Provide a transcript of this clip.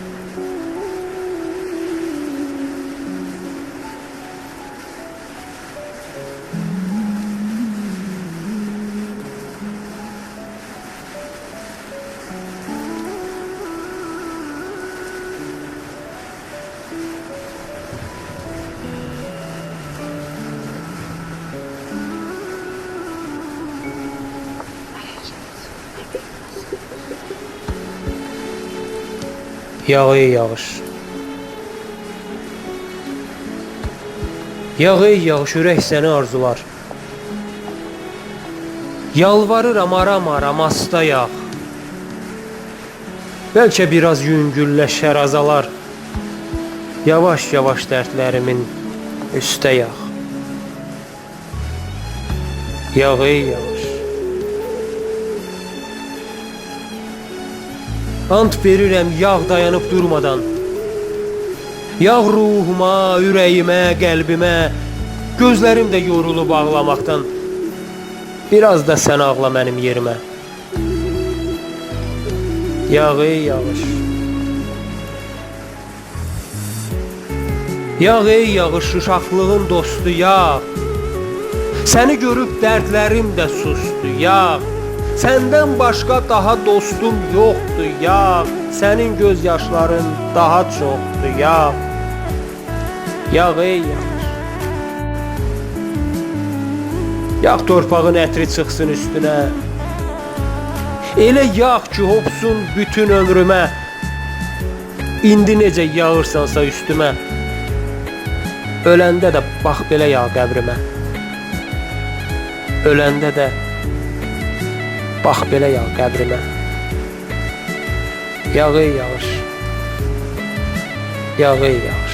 うん。Yağ ey yağış. Yağ ey yağış ürək səni arzular. Yalvarıram aram aram asta yağ. Bəlkə biraz yüngülləşər azalar. Yavaş yavaş dərdlərimin üstə yağ. Yağ ey yağış. Ant verirəm yağ dayanıb durmadan. Yağ ruhuma, ürəyimə, qəlbimə, gözlərim də yorulub ağlamaqdan. Biraz da sən ağla mənim yerimə. Yağ ey yağış. Yağ ey yağış uşaqlığın dostu yağ. Səni görüb dərdlərim də sustu yağ. Səndən başqa daha dostum yoxdur yağ. Sənin göz yaşların daha çoxdur yağ. Yağ ey yağış. Yağ torpağın ətri çıxsın üstünə. Elə yağ ki hopsun bütün ömrümə. İndi necə yağırsansa üstümə. Öləndə də bax belə yağ qəbrimə. Öləndə də bax belə yağ qəbrimə. Yağ ey yağış. Yağ ey yağış.